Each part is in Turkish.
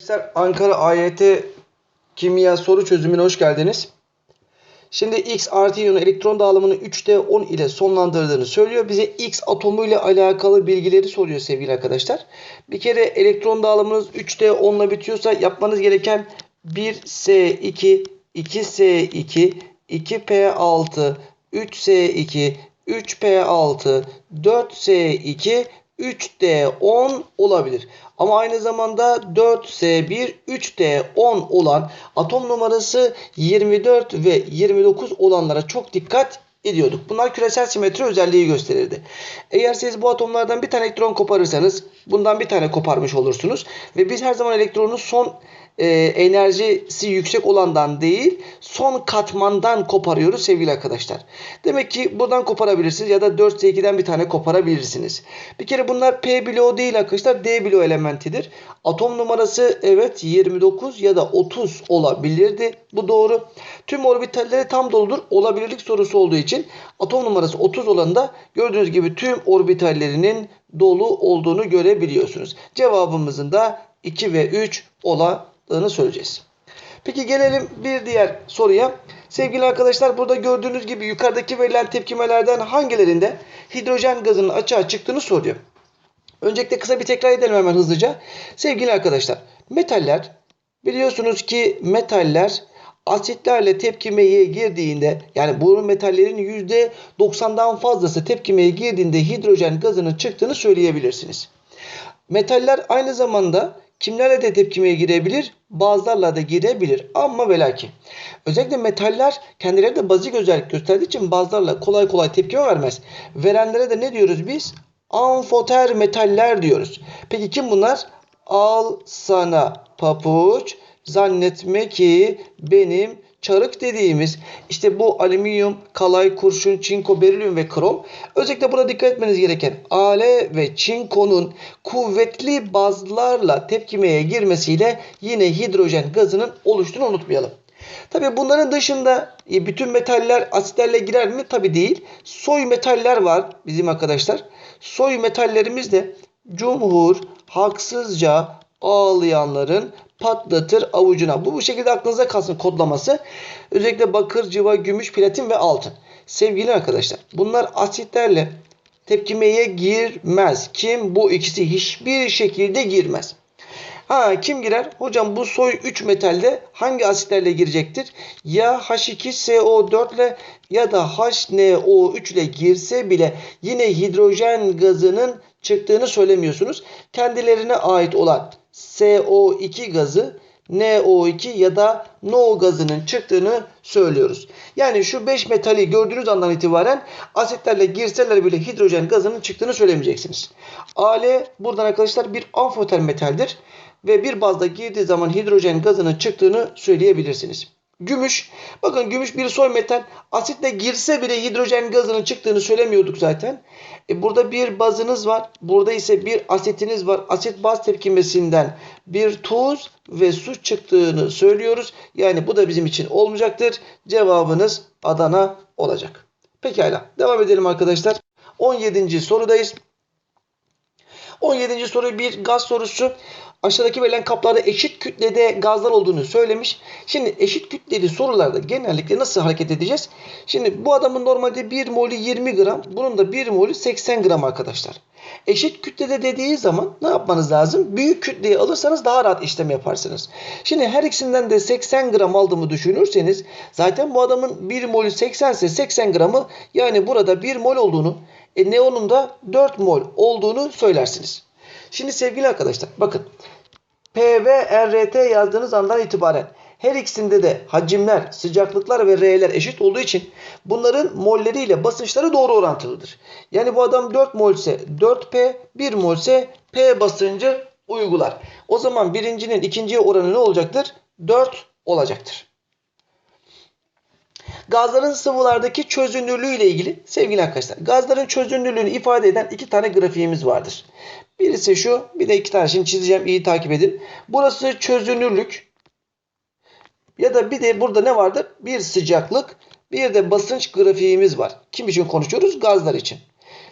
Arkadaşlar Ankara AYT Kimya soru çözümüne hoş geldiniz. Şimdi X artı iyonu elektron dağılımını 3'te 10 ile sonlandırdığını söylüyor. Bize X atomu ile alakalı bilgileri soruyor sevgili arkadaşlar. Bir kere elektron dağılımınız 3'te 10 ile bitiyorsa yapmanız gereken 1S2, 2S2, 2P6, 3S2, 3P6, 4S2, 3D10 olabilir. Ama aynı zamanda 4S1, 3D10 olan atom numarası 24 ve 29 olanlara çok dikkat ediyorduk. Bunlar küresel simetri özelliği gösterirdi. Eğer siz bu atomlardan bir tane elektron koparırsanız bundan bir tane koparmış olursunuz. Ve biz her zaman elektronun son e, enerjisi yüksek olandan değil son katmandan koparıyoruz sevgili arkadaşlar. Demek ki buradan koparabilirsiniz ya da 4S2'den bir tane koparabilirsiniz. Bir kere bunlar P bloğu değil arkadaşlar D bloğu elementidir. Atom numarası evet 29 ya da 30 olabilirdi. Bu doğru. Tüm orbitalleri tam doludur. Olabilirlik sorusu olduğu için atom numarası 30 olanında gördüğünüz gibi tüm orbitallerinin dolu olduğunu görebiliyorsunuz. Cevabımızın da 2 ve 3 oladığını söyleyeceğiz. Peki gelelim bir diğer soruya. Sevgili arkadaşlar burada gördüğünüz gibi yukarıdaki verilen tepkimelerden hangilerinde hidrojen gazının açığa çıktığını soruyor. Öncelikle kısa bir tekrar edelim hemen hızlıca. Sevgili arkadaşlar metaller biliyorsunuz ki metaller asitlerle tepkimeye girdiğinde yani bu metallerin %90'dan fazlası tepkimeye girdiğinde hidrojen gazının çıktığını söyleyebilirsiniz. Metaller aynı zamanda kimlerle de tepkimeye girebilir? Bazılarla da girebilir. Ama ve. Özellikle metaller kendileri de bazik özellik gösterdiği için bazılarla kolay kolay tepkime vermez. Verenlere de ne diyoruz biz? Amfoter metaller diyoruz. Peki kim bunlar? Al sana papuç zannetme ki benim çarık dediğimiz işte bu alüminyum, kalay, kurşun, çinko, berilyum ve krom. Özellikle burada dikkat etmeniz gereken ale ve çinkonun kuvvetli bazlarla tepkimeye girmesiyle yine hidrojen gazının oluştuğunu unutmayalım. Tabi bunların dışında e, bütün metaller asitlerle girer mi? Tabi değil. Soy metaller var bizim arkadaşlar. Soy metallerimiz de cumhur haksızca ağlayanların patlatır avucuna. Bu bu şekilde aklınıza kalsın kodlaması. Özellikle bakır, civa, gümüş, platin ve altın. Sevgili arkadaşlar bunlar asitlerle tepkimeye girmez. Kim? Bu ikisi hiçbir şekilde girmez. Ha kim girer? Hocam bu soy 3 metalde hangi asitlerle girecektir? Ya H2SO4 ile ya da HNO3 ile girse bile yine hidrojen gazının çıktığını söylemiyorsunuz. Kendilerine ait olan CO2 gazı NO2 ya da NO gazının çıktığını söylüyoruz. Yani şu 5 metali gördüğünüz andan itibaren asitlerle girseler bile hidrojen gazının çıktığını söylemeyeceksiniz. Al buradan arkadaşlar bir amfoter metaldir ve bir bazda girdiği zaman hidrojen gazının çıktığını söyleyebilirsiniz. Gümüş. Bakın gümüş bir soy metal. Asitle girse bile hidrojen gazının çıktığını söylemiyorduk zaten. E burada bir bazınız var. Burada ise bir asetiniz var. Aset baz tepkimesinden bir tuz ve su çıktığını söylüyoruz. Yani bu da bizim için olmayacaktır. Cevabınız Adana olacak. Pekala. Devam edelim arkadaşlar. 17. sorudayız. 17. soru bir gaz sorusu. Aşağıdaki verilen kaplarda eşit kütlede gazlar olduğunu söylemiş. Şimdi eşit kütleli sorularda genellikle nasıl hareket edeceğiz? Şimdi bu adamın normalde 1 molü 20 gram. Bunun da 1 molü 80 gram arkadaşlar. Eşit kütlede dediği zaman ne yapmanız lazım? Büyük kütleyi alırsanız daha rahat işlem yaparsınız. Şimdi her ikisinden de 80 gram aldığımı düşünürseniz zaten bu adamın 1 molü 80 ise 80 gramı yani burada 1 mol olduğunu e, neonun da 4 mol olduğunu söylersiniz. Şimdi sevgili arkadaşlar bakın PV, RT yazdığınız andan itibaren her ikisinde de hacimler, sıcaklıklar ve R'ler eşit olduğu için bunların molleriyle basınçları doğru orantılıdır. Yani bu adam 4 mol ise 4P, 1 mol ise P basıncı uygular. O zaman birincinin ikinciye oranı ne olacaktır? 4 olacaktır. Gazların sıvılardaki çözünürlüğü ile ilgili sevgili arkadaşlar gazların çözünürlüğünü ifade eden iki tane grafiğimiz vardır. Birisi şu bir de iki tane şimdi çizeceğim iyi takip edin. Burası çözünürlük ya da bir de burada ne vardır? Bir sıcaklık bir de basınç grafiğimiz var. Kim için konuşuyoruz? Gazlar için.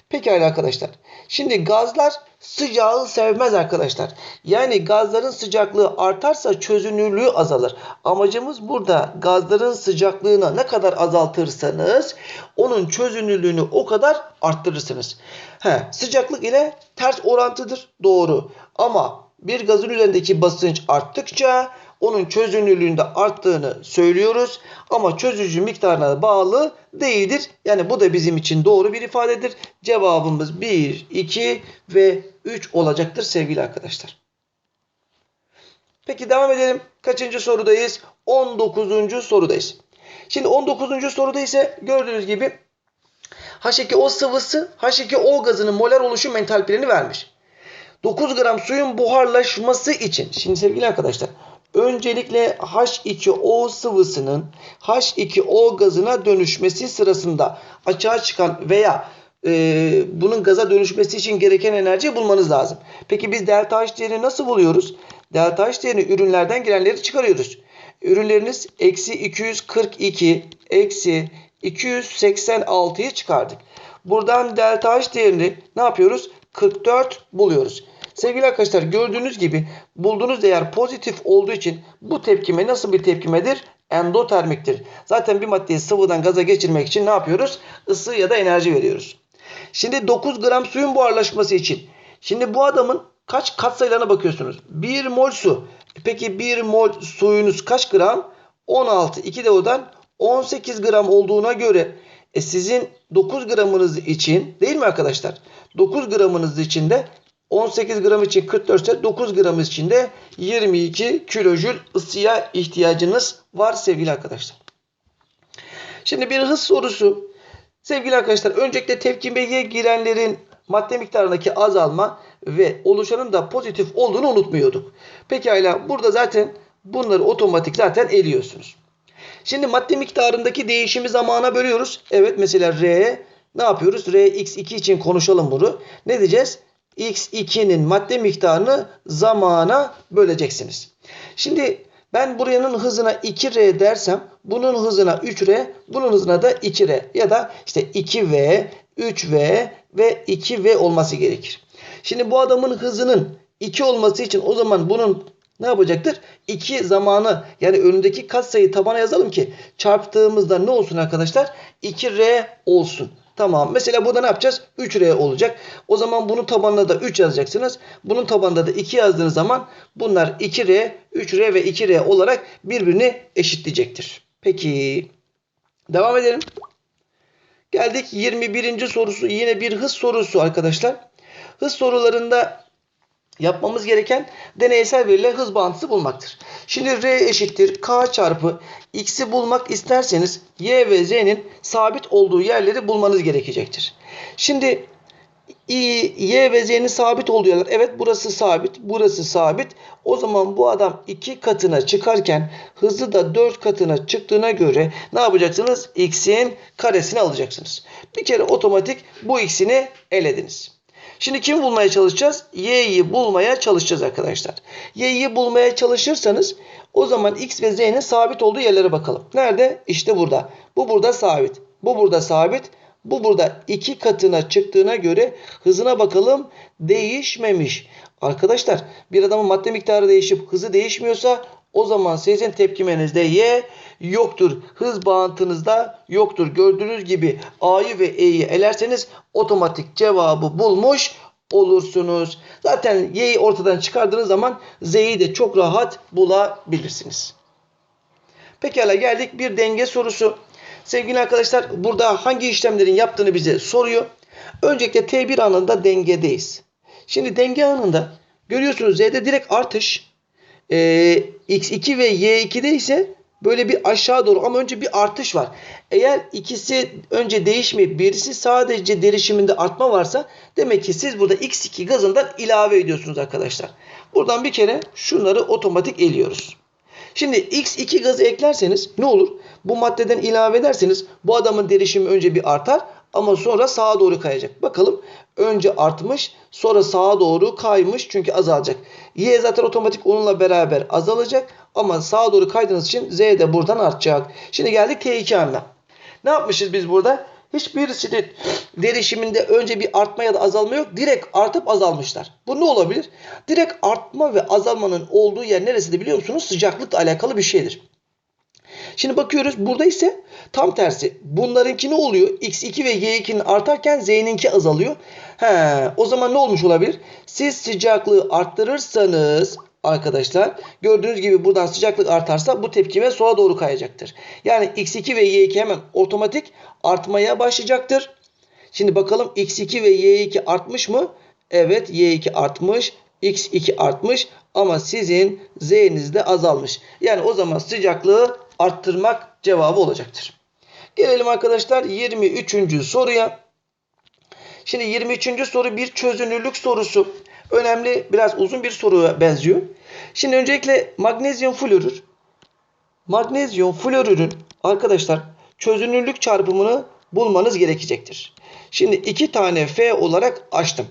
Pekala arkadaşlar. Şimdi gazlar sıcağı sevmez arkadaşlar. Yani gazların sıcaklığı artarsa çözünürlüğü azalır. Amacımız burada gazların sıcaklığını ne kadar azaltırsanız onun çözünürlüğünü o kadar arttırırsınız. He, sıcaklık ile ters orantıdır. Doğru. Ama bir gazın üzerindeki basınç arttıkça onun çözünürlüğünde arttığını söylüyoruz. Ama çözücü miktarına bağlı değildir. Yani bu da bizim için doğru bir ifadedir. Cevabımız 1, 2 ve 3 olacaktır sevgili arkadaşlar. Peki devam edelim. Kaçıncı sorudayız? 19. sorudayız. Şimdi 19. soruda ise gördüğünüz gibi H2O sıvısı H2O gazının molar oluşum entalpilerini vermiş. 9 gram suyun buharlaşması için şimdi sevgili arkadaşlar öncelikle H2O sıvısının H2O gazına dönüşmesi sırasında açığa çıkan veya e, bunun gaza dönüşmesi için gereken enerjiyi bulmanız lazım. Peki biz delta H değerini nasıl buluyoruz? Delta H değerini ürünlerden gelenleri çıkarıyoruz. Ürünleriniz eksi 242 eksi 286'yı çıkardık. Buradan delta H değerini ne yapıyoruz? 44 buluyoruz. Sevgili arkadaşlar gördüğünüz gibi bulduğunuz değer pozitif olduğu için bu tepkime nasıl bir tepkimedir? Endotermiktir. Zaten bir maddeyi sıvıdan gaza geçirmek için ne yapıyoruz? Isı ya da enerji veriyoruz. Şimdi 9 gram suyun buharlaşması için. Şimdi bu adamın kaç katsayılarına bakıyorsunuz. 1 mol su. Peki 1 mol suyunuz kaç gram? 16. 2 de odan 18 gram olduğuna göre e sizin 9 gramınız için değil mi arkadaşlar? 9 gramınız için de 18 gram için 44 ise 9 gram için de 22 kilojül ısıya ihtiyacınız var sevgili arkadaşlar. Şimdi bir hız sorusu. Sevgili arkadaşlar öncelikle tepkimeye girenlerin madde miktarındaki azalma ve oluşanın da pozitif olduğunu unutmuyorduk. Pekala burada zaten bunları otomatik zaten eliyorsunuz. Şimdi madde miktarındaki değişimi zamana bölüyoruz. Evet mesela R ne yapıyoruz? Rx2 için konuşalım bunu. Ne diyeceğiz? X2'nin madde miktarını zamana böleceksiniz. Şimdi ben buranın hızına 2R dersem bunun hızına 3R, bunun hızına da 2R ya da işte 2V, 3V ve 2V olması gerekir. Şimdi bu adamın hızının 2 olması için o zaman bunun ne yapacaktır? 2 zamanı yani önündeki katsayı tabana yazalım ki çarptığımızda ne olsun arkadaşlar? 2R olsun. Tamam. Mesela burada ne yapacağız? 3R olacak. O zaman bunun tabanına da 3 yazacaksınız. Bunun tabanında da 2 yazdığınız zaman bunlar 2R, 3R ve 2R olarak birbirini eşitleyecektir. Peki. Devam edelim. Geldik 21. sorusu. Yine bir hız sorusu arkadaşlar. Hız sorularında yapmamız gereken deneysel veriyle hız bağıntısı bulmaktır. Şimdi R eşittir K çarpı X'i bulmak isterseniz Y ve Z'nin sabit olduğu yerleri bulmanız gerekecektir. Şimdi I, Y ve Z'nin sabit olduğu yerler. Evet burası sabit, burası sabit. O zaman bu adam iki katına çıkarken hızı da dört katına çıktığına göre ne yapacaksınız? X'in karesini alacaksınız. Bir kere otomatik bu X'ini elediniz. Şimdi kim bulmaya çalışacağız? Y'yi bulmaya çalışacağız arkadaşlar. Y'yi bulmaya çalışırsanız o zaman X ve Z'nin sabit olduğu yerlere bakalım. Nerede? İşte burada. Bu burada sabit. Bu burada sabit. Bu burada iki katına çıktığına göre hızına bakalım değişmemiş. Arkadaşlar bir adamın madde miktarı değişip hızı değişmiyorsa o zaman sizin tepkimenizde Y yoktur. Hız bağıntınızda yoktur. Gördüğünüz gibi A'yı ve E'yi elerseniz otomatik cevabı bulmuş olursunuz. Zaten Y'yi ortadan çıkardığınız zaman Z'yi de çok rahat bulabilirsiniz. Pekala geldik bir denge sorusu. Sevgili arkadaşlar burada hangi işlemlerin yaptığını bize soruyor. Öncelikle T1 anında dengedeyiz. Şimdi denge anında görüyorsunuz Z'de direkt artış. Ee, X2 ve Y2'de ise böyle bir aşağı doğru ama önce bir artış var. Eğer ikisi önce değişmeyip birisi sadece derişiminde artma varsa demek ki siz burada X2 gazından ilave ediyorsunuz arkadaşlar. Buradan bir kere şunları otomatik eliyoruz. Şimdi X2 gazı eklerseniz ne olur? Bu maddeden ilave ederseniz bu adamın derişimi önce bir artar ama sonra sağa doğru kayacak. Bakalım önce artmış sonra sağa doğru kaymış çünkü azalacak. Y zaten otomatik onunla beraber azalacak ama sağa doğru kaydığınız için Z de buradan artacak. Şimdi geldik T2 anına. Ne yapmışız biz burada? hiçbirisinin derişiminde önce bir artma ya da azalma yok. Direkt artıp azalmışlar. Bu ne olabilir? Direkt artma ve azalmanın olduğu yer neresidir biliyor musunuz? Sıcaklıkla alakalı bir şeydir. Şimdi bakıyoruz burada ise tam tersi. Bunlarınki ne oluyor? X2 ve Y2'nin artarken Z'ninki azalıyor. He, o zaman ne olmuş olabilir? Siz sıcaklığı arttırırsanız arkadaşlar gördüğünüz gibi buradan sıcaklık artarsa bu tepkime sola doğru kayacaktır. Yani X2 ve Y2 hemen otomatik artmaya başlayacaktır. Şimdi bakalım X2 ve Y2 artmış mı? Evet Y2 artmış. X2 artmış ama sizin Z'niz de azalmış. Yani o zaman sıcaklığı arttırmak cevabı olacaktır. Gelelim arkadaşlar 23. soruya. Şimdi 23. soru bir çözünürlük sorusu. Önemli biraz uzun bir soruya benziyor. Şimdi öncelikle magnezyum florür. Magnezyum florürün arkadaşlar çözünürlük çarpımını bulmanız gerekecektir. Şimdi iki tane F olarak açtım.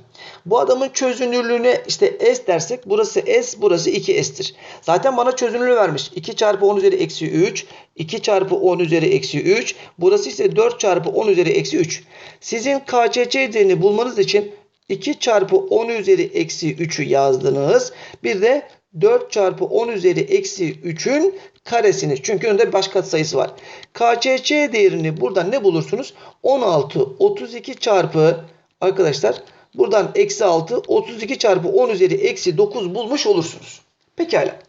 Bu adamın çözünürlüğüne işte S dersek burası S burası 2S'tir. Zaten bana çözünürlüğü vermiş. 2 çarpı 10 üzeri eksi 3. 2 çarpı 10 üzeri eksi 3. Burası ise 4 çarpı 10 üzeri eksi 3. Sizin KCC değerini bulmanız için 2 çarpı 10 üzeri eksi 3'ü yazdınız. Bir de 4 çarpı 10 üzeri eksi 3'ün karesini. Çünkü önünde baş sayısı var. KCC değerini buradan ne bulursunuz? 16, 32 çarpı arkadaşlar buradan eksi 6, 32 çarpı 10 üzeri eksi 9 bulmuş olursunuz. Pekala.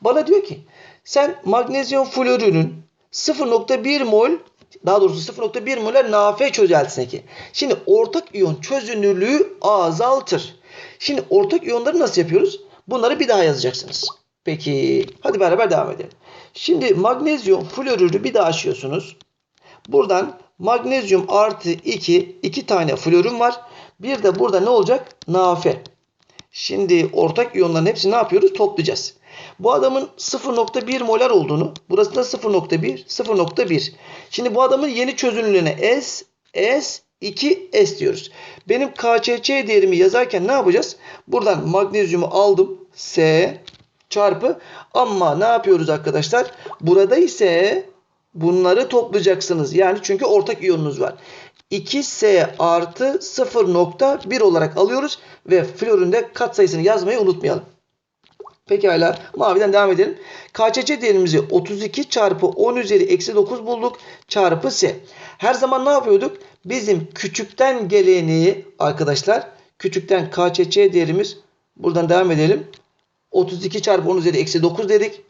Bana diyor ki sen magnezyum florürün 0.1 mol daha doğrusu 0.1 molar NaF çözeltisindeki. Şimdi ortak iyon çözünürlüğü azaltır. Şimdi ortak iyonları nasıl yapıyoruz? Bunları bir daha yazacaksınız. Peki hadi beraber devam edelim. Şimdi magnezyum florürü bir daha açıyorsunuz. Buradan magnezyum artı 2 iki tane florüm var. Bir de burada ne olacak? NaF. Şimdi ortak iyonların hepsini ne yapıyoruz? Toplayacağız. Bu adamın 0.1 molar olduğunu, burası da 0.1, 0.1. Şimdi bu adamın yeni çözünürlüğüne S, S, 2S diyoruz. Benim KCC değerimi yazarken ne yapacağız? Buradan magnezyumu aldım. S çarpı ama ne yapıyoruz arkadaşlar? Burada ise bunları toplayacaksınız. Yani çünkü ortak iyonunuz var. 2S artı 0.1 olarak alıyoruz ve floründe katsayısını yazmayı unutmayalım. Pekala maviden devam edelim. KCC değerimizi 32 çarpı 10 üzeri eksi 9 bulduk çarpı S. Her zaman ne yapıyorduk? Bizim küçükten geleni arkadaşlar küçükten KCC değerimiz buradan devam edelim. 32 çarpı 10 üzeri eksi 9 dedik.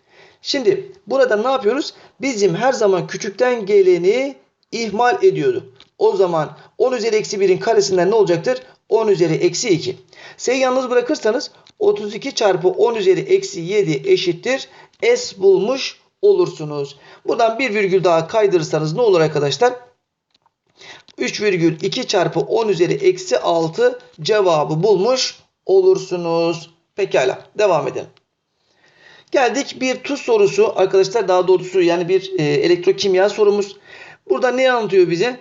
Şimdi burada ne yapıyoruz? Bizim her zaman küçükten geleni ihmal ediyordu. O zaman 10 üzeri eksi 1'in karesinden ne olacaktır? 10 üzeri eksi 2. S'yi yalnız bırakırsanız 32 çarpı 10 üzeri eksi 7 eşittir. S bulmuş olursunuz. Buradan bir virgül daha kaydırırsanız ne olur arkadaşlar? 3,2 çarpı 10 üzeri eksi 6 cevabı bulmuş olursunuz. Pekala devam edelim. Geldik bir tuz sorusu arkadaşlar daha doğrusu yani bir e, elektrokimya sorumuz. Burada ne anlatıyor bize?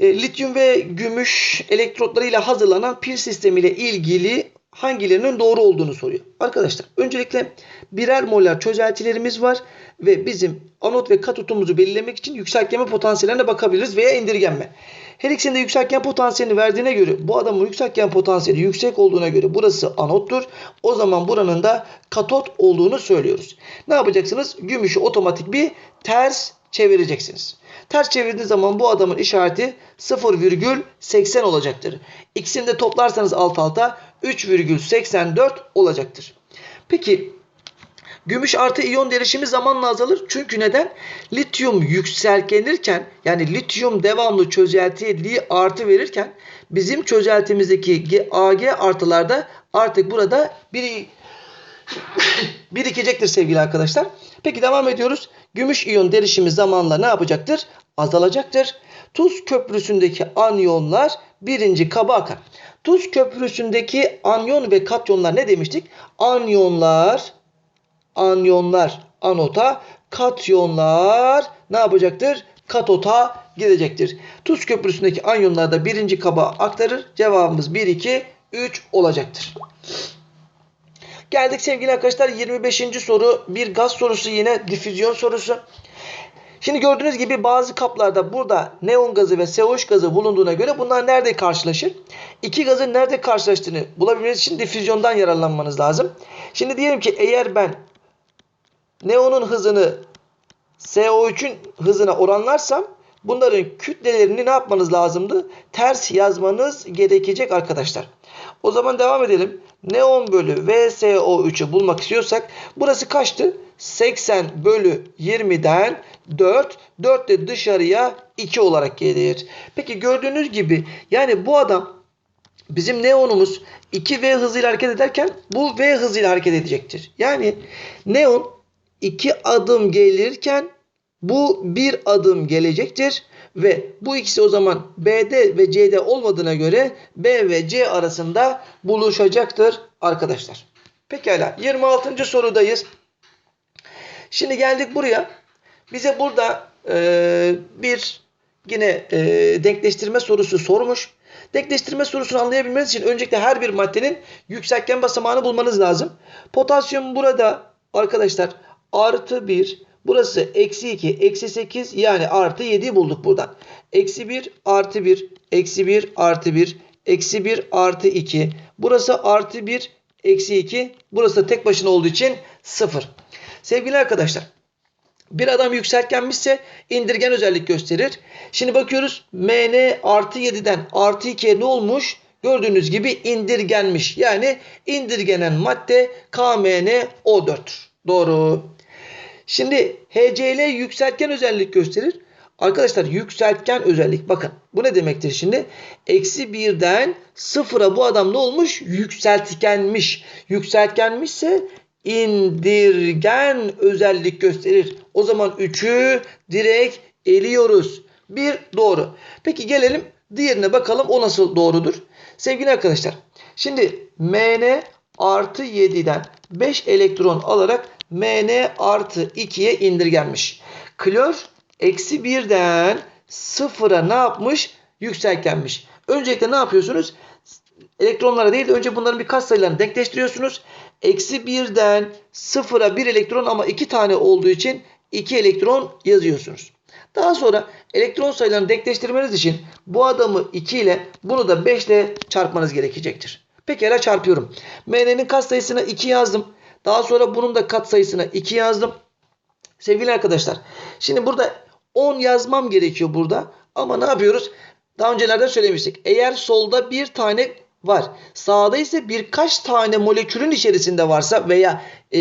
E, lityum ve gümüş elektrotlarıyla hazırlanan pil sistemiyle ilgili hangilerinin doğru olduğunu soruyor. Arkadaşlar öncelikle birer molar çözeltilerimiz var ve bizim anot ve katotumuzu belirlemek için yükseltgenme potansiyellerine bakabiliriz veya indirgenme. Her ikisinde yükseltgen potansiyelini verdiğine göre bu adamın yükseltgen potansiyeli yüksek olduğuna göre burası anottur. O zaman buranın da katot olduğunu söylüyoruz. Ne yapacaksınız? Gümüşü otomatik bir ters çevireceksiniz. Ters çevirdiğiniz zaman bu adamın işareti 0,80 olacaktır. İkisini de toplarsanız alt alta 3,84 olacaktır. Peki Gümüş artı iyon derişimi zamanla azalır. Çünkü neden? Lityum yükselkenirken yani lityum devamlı çözeltiye artı verirken bizim çözeltimizdeki Ag artılarda artık burada bir birikecektir sevgili arkadaşlar. Peki devam ediyoruz. Gümüş iyon derişimi zamanla ne yapacaktır? Azalacaktır. Tuz köprüsündeki anyonlar birinci kaba. Tuz köprüsündeki anyon ve katyonlar ne demiştik? Anyonlar anyonlar anota, katyonlar ne yapacaktır? Katota gidecektir. Tuz köprüsündeki anyonlar da birinci kaba aktarır. Cevabımız 1, 2, 3 olacaktır. Geldik sevgili arkadaşlar 25. soru bir gaz sorusu yine difüzyon sorusu. Şimdi gördüğünüz gibi bazı kaplarda burada neon gazı ve CO3 gazı bulunduğuna göre bunlar nerede karşılaşır? İki gazın nerede karşılaştığını bulabilmeniz için difüzyondan yararlanmanız lazım. Şimdi diyelim ki eğer ben neonun hızını CO3'ün hızına oranlarsam bunların kütlelerini ne yapmanız lazımdı? Ters yazmanız gerekecek arkadaşlar. O zaman devam edelim. Neon bölü VSO3'ü bulmak istiyorsak burası kaçtı? 80 bölü 20'den 4. 4 de dışarıya 2 olarak gelir. Peki gördüğünüz gibi yani bu adam bizim neonumuz 2V hızıyla hareket ederken bu V hızıyla hareket edecektir. Yani neon 2 adım gelirken bu bir adım gelecektir. Ve bu ikisi o zaman B'de ve C'de olmadığına göre B ve C arasında buluşacaktır arkadaşlar. Pekala 26. sorudayız. Şimdi geldik buraya. Bize burada e, bir yine e, denkleştirme sorusu sormuş. Denkleştirme sorusunu anlayabilmeniz için öncelikle her bir maddenin yükseltgen basamağını bulmanız lazım. Potasyum burada arkadaşlar artı 1, burası eksi 2, eksi 8 yani artı 7'yi bulduk buradan. Eksi 1 artı 1, eksi 1 artı 1, eksi 1 artı 2. Burası artı 1, eksi 2. Burası da tek başına olduğu için 0. Sevgili arkadaşlar bir adam yükseltgenmişse indirgen özellik gösterir. Şimdi bakıyoruz MN artı 7'den artı 2'ye ne olmuş? Gördüğünüz gibi indirgenmiş. Yani indirgenen madde KMnO4'tür. Doğru. Şimdi HCl yükseltgen özellik gösterir. Arkadaşlar yükseltgen özellik bakın bu ne demektir şimdi? Eksi birden sıfıra bu adam ne olmuş? Yükseltgenmiş. Yükseltgenmişse indirgen özellik gösterir. O zaman 3'ü direkt eliyoruz. Bir doğru. Peki gelelim diğerine bakalım o nasıl doğrudur. Sevgili arkadaşlar şimdi Mn artı 7'den 5 elektron alarak Mn artı 2'ye indirgenmiş. Klor eksi 1'den 0'a ne yapmış? Yükseltgenmiş. Öncelikle ne yapıyorsunuz? Elektronlara değil de önce bunların bir katsayılarını denkleştiriyorsunuz. Eksi 1'den 0'a 1 elektron ama 2 tane olduğu için 2 elektron yazıyorsunuz. Daha sonra elektron sayılarını denkleştirmeniz için bu adamı 2 ile bunu da 5 ile çarpmanız gerekecektir. Pekala çarpıyorum. MN'nin katsayısına 2 yazdım. Daha sonra bunun da katsayısına 2 yazdım. Sevgili arkadaşlar şimdi burada 10 yazmam gerekiyor burada. Ama ne yapıyoruz? Daha öncelerde söylemiştik. Eğer solda bir tane var. Sağda ise birkaç tane molekülün içerisinde varsa veya e,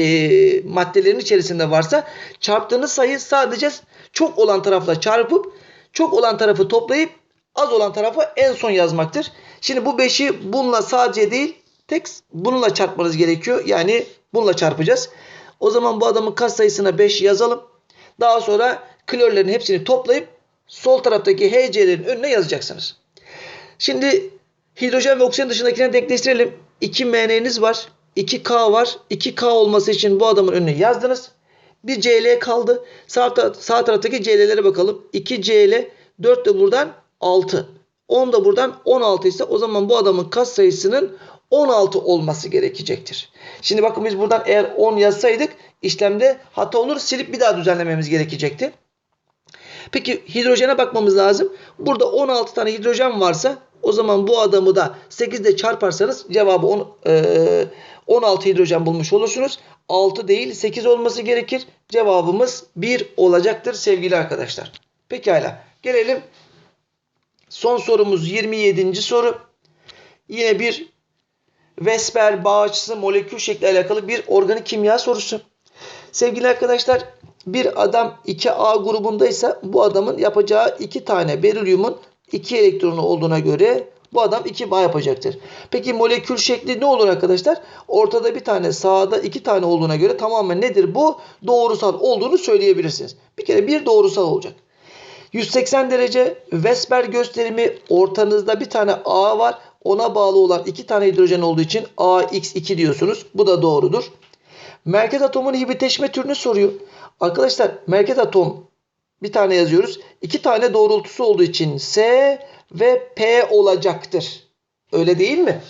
maddelerin içerisinde varsa çarptığınız sayı sadece çok olan tarafla çarpıp çok olan tarafı toplayıp az olan tarafı en son yazmaktır. Şimdi bu 5'i bununla sadece değil tek bununla çarpmanız gerekiyor. Yani bununla çarpacağız. O zaman bu adamın kas sayısına 5 yazalım. Daha sonra klorlerin hepsini toplayıp sol taraftaki HC'lerin önüne yazacaksınız. Şimdi hidrojen ve oksijen dışındakine denkleştirelim. 2 MN'niz var. 2K var. 2K olması için bu adamın önüne yazdınız. Bir CL kaldı. Sağ, sağ taraftaki CL'lere bakalım. 2 CL 4 de buradan 6. 10 da buradan 16 ise o zaman bu adamın kas sayısının 16 olması gerekecektir. Şimdi bakın biz buradan eğer 10 yazsaydık işlemde hata olur. Silip bir daha düzenlememiz gerekecekti. Peki hidrojene bakmamız lazım. Burada 16 tane hidrojen varsa o zaman bu adamı da 8 ile çarparsanız cevabı 10, e, 16 hidrojen bulmuş olursunuz. 6 değil 8 olması gerekir. Cevabımız 1 olacaktır sevgili arkadaşlar. Pekala gelelim son sorumuz 27. soru. Yine bir Vesper bağ molekül şekli alakalı bir organik kimya sorusu. Sevgili arkadaşlar bir adam 2A grubundaysa bu adamın yapacağı 2 tane berilyumun 2 elektronu olduğuna göre bu adam 2 bağ yapacaktır. Peki molekül şekli ne olur arkadaşlar? Ortada bir tane sağda 2 tane olduğuna göre tamamen nedir bu? Doğrusal olduğunu söyleyebilirsiniz. Bir kere bir doğrusal olacak. 180 derece Vesper gösterimi ortanızda bir tane A var. Ona bağlı olan iki tane hidrojen olduğu için AX2 diyorsunuz. Bu da doğrudur. Merkez atomun hibritleşme türünü soruyor. Arkadaşlar merkez atom bir tane yazıyoruz. İki tane doğrultusu olduğu için S ve P olacaktır. Öyle değil mi?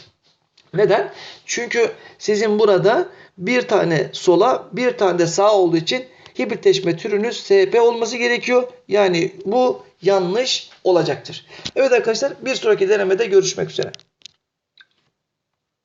Neden? Çünkü sizin burada bir tane sola bir tane de sağ olduğu için hibritleşme türünüz SP olması gerekiyor. Yani bu yanlış olacaktır. Evet arkadaşlar bir sonraki denemede görüşmek üzere.